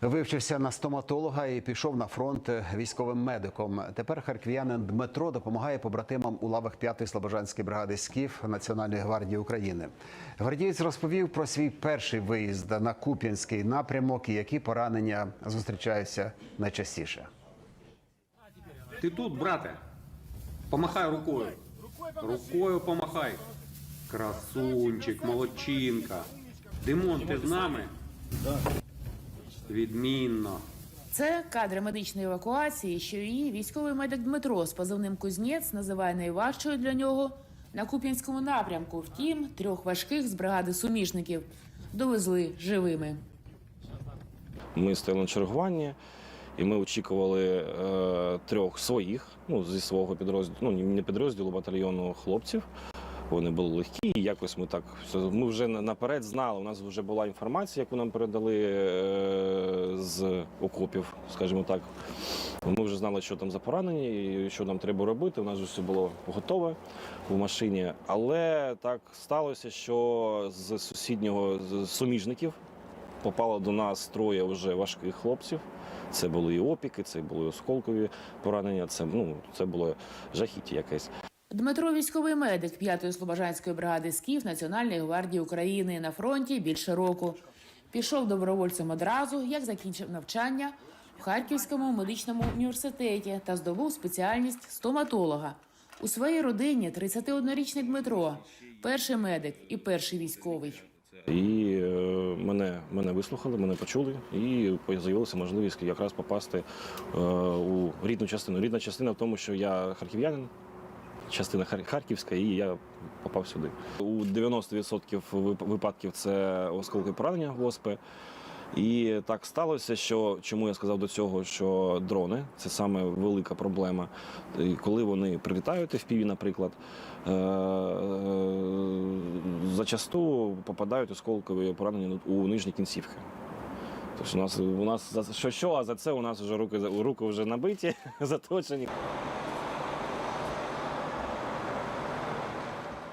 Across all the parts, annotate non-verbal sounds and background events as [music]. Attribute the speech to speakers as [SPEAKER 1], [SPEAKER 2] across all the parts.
[SPEAKER 1] Вивчився на стоматолога і пішов на фронт військовим медиком. Тепер харків'янин Дмитро допомагає побратимам у лавах 5-ї слобожанської бригади СКІФ Національної гвардії України. Гвардієць розповів про свій перший виїзд на Куп'янський напрямок і які поранення зустрічаються найчастіше.
[SPEAKER 2] Ти тут, брате? Помахай рукою. Рукою помахай. Красунчик, молодчинка. Димон, ти з нами? Відмінно.
[SPEAKER 3] Це кадри медичної евакуації, що її військовий медик Дмитро з позивним Кузнєць називає найважчою для нього на Куп'янському напрямку. Втім, трьох важких з бригади суміжників довезли живими.
[SPEAKER 4] Ми стояли на чергуванні, і ми очікували е, трьох своїх, ну, зі свого підрозділу, ну не підрозділу, батальйону хлопців. Вони були легкі, і якось ми так ми вже наперед знали. У нас вже була інформація, яку нам передали е, з окопів, скажімо так. Ми вже знали, що там за поранення і що нам треба робити. У нас вже все було готове в машині. Але так сталося, що з сусіднього з суміжників попало до нас троє вже важких хлопців. Це були і опіки, це були осколкові поранення. Це ну це було жахіття якесь.
[SPEAKER 3] Дмитро військовий медик 5-ї слобожанської бригади СКІФ Національної гвардії України на фронті більше року. Пішов добровольцем одразу, як закінчив навчання в Харківському медичному університеті та здобув спеціальність стоматолога. У своїй родині 31-річний Дмитро, перший медик і перший військовий.
[SPEAKER 4] І е, мене, мене вислухали, мене почули, і з'явилася можливість якраз попасти е, у рідну частину. Рідна частина в тому, що я харків'янин, частина Хар- Харківська, і я попав сюди. У 90% випадків це осколки поранення в ОСП. І так сталося, що чому я сказав до цього, що дрони це саме велика проблема. І коли вони прилітають в піві, наприклад, е, е, зачасту попадають осколкові поранення у нижні кінцівки. Тобто у нас у нас за що що, а за це у нас вже руки руки вже набиті, [laughs] заточені.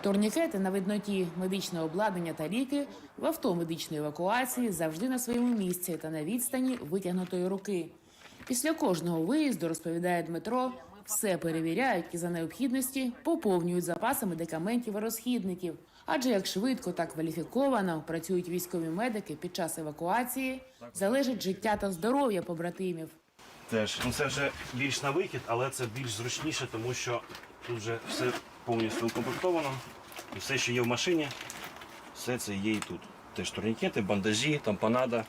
[SPEAKER 3] Турнікети на видноті, медичне обладнання та ліки в авто медичної евакуації завжди на своєму місці та на відстані витягнутої руки. Після кожного виїзду, розповідає Дмитро, все перевіряють і за необхідності поповнюють запаси медикаментів і розхідників. Адже як швидко та кваліфіковано працюють військові медики під час евакуації, залежить життя та здоров'я побратимів.
[SPEAKER 5] Теж ну це вже більш на вихід, але це більш зручніше, тому що тут вже все повністю укомплектовано. І все, що є в машині, все це є і тут. Теж турнікети, бандажі, тампонада,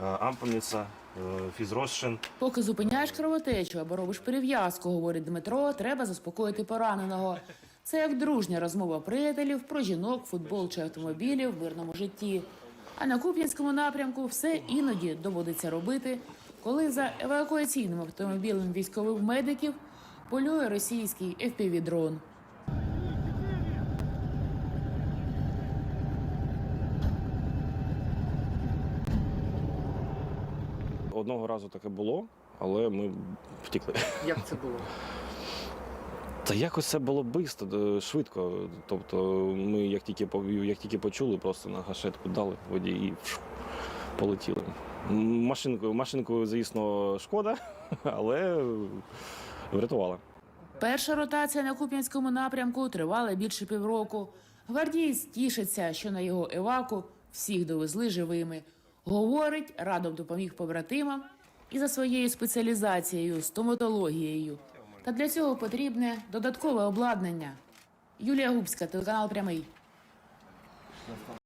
[SPEAKER 5] е, ампульниця, е, фізрозчин.
[SPEAKER 3] Поки зупиняєш кровотечу або робиш перев'язку, говорить Дмитро, треба заспокоїти пораненого. Це як дружня розмова приятелів про жінок, футбол чи автомобілі в мирному житті. А на Куп'янському напрямку все іноді доводиться робити, коли за евакуаційним автомобілем військових медиків полює російський FPV-дрон.
[SPEAKER 4] Одного разу таке було, але ми втікли.
[SPEAKER 6] Як це було?
[SPEAKER 4] Та якось це було бисто, швидко. Тобто ми як тільки як тільки почули, просто на гашетку дали воді і полетіли. Машинку, машинку, звісно, шкода, [laughs] але врятувала.
[SPEAKER 3] Перша ротація на Куп'янському напрямку тривала більше півроку. Гвардієць тішиться, що на його еваку всіх довезли живими. Говорить, радом допоміг побратимам і за своєю спеціалізацією стоматологією. Та для цього потрібне додаткове обладнання. Юлія Губська, телеканал Прямий.